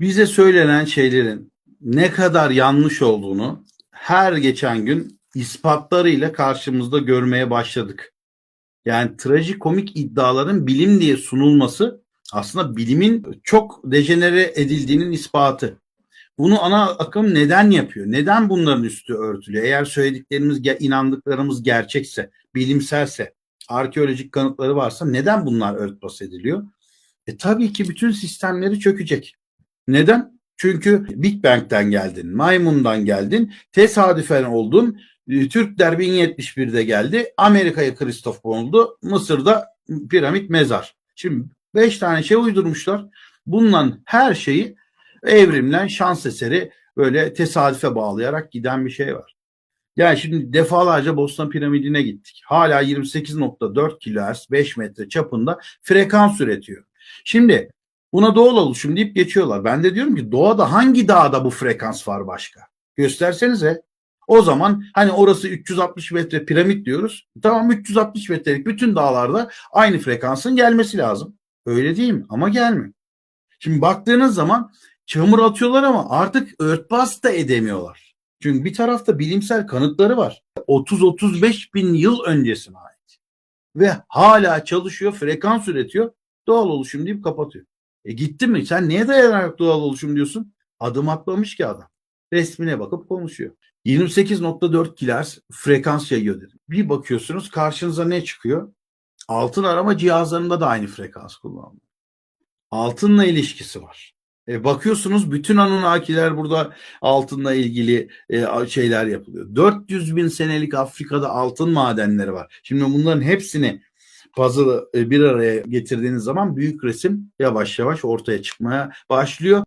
bize söylenen şeylerin ne kadar yanlış olduğunu her geçen gün ispatlarıyla karşımızda görmeye başladık. Yani trajikomik iddiaların bilim diye sunulması aslında bilimin çok dejenere edildiğinin ispatı. Bunu ana akım neden yapıyor? Neden bunların üstü örtülüyor? Eğer söylediklerimiz, inandıklarımız gerçekse, bilimselse, arkeolojik kanıtları varsa neden bunlar örtbas ediliyor? E tabii ki bütün sistemleri çökecek. Neden? Çünkü Big Bang'den geldin, maymundan geldin, tesadüfen oldun. E, Türkler 1071'de geldi, Amerika'ya Kristof konuldu, Mısır'da piramit mezar. Şimdi beş tane şey uydurmuşlar. Bundan her şeyi evrimlen şans eseri böyle tesadüfe bağlayarak giden bir şey var. Yani şimdi defalarca Bosna piramidine gittik. Hala 28.4 kHz 5 metre çapında frekans üretiyor. Şimdi buna doğal oluşum deyip geçiyorlar. Ben de diyorum ki doğada hangi dağda bu frekans var başka? Göstersenize. O zaman hani orası 360 metre piramit diyoruz. Tamam 360 metrelik bütün dağlarda aynı frekansın gelmesi lazım. Öyle değil mi? Ama gelmiyor. Şimdi baktığınız zaman çamur atıyorlar ama artık örtbas da edemiyorlar. Çünkü bir tarafta bilimsel kanıtları var. 30-35 bin yıl öncesine ait. Ve hala çalışıyor, frekans üretiyor. Doğal oluşum deyip kapatıyor. E gitti mi? Sen neye dayanarak doğal oluşum diyorsun? Adım atmamış ki adam. Resmine bakıp konuşuyor. 28.4 kHz frekans yayıyor dedim. Bir bakıyorsunuz karşınıza ne çıkıyor? Altın arama cihazlarında da aynı frekans kullanılıyor. Altınla ilişkisi var. E, bakıyorsunuz bütün Anunnakiler burada altınla ilgili e, şeyler yapılıyor. 400 bin senelik Afrika'da altın madenleri var. Şimdi bunların hepsini puzzle'ı bir araya getirdiğiniz zaman büyük resim yavaş yavaş ortaya çıkmaya başlıyor.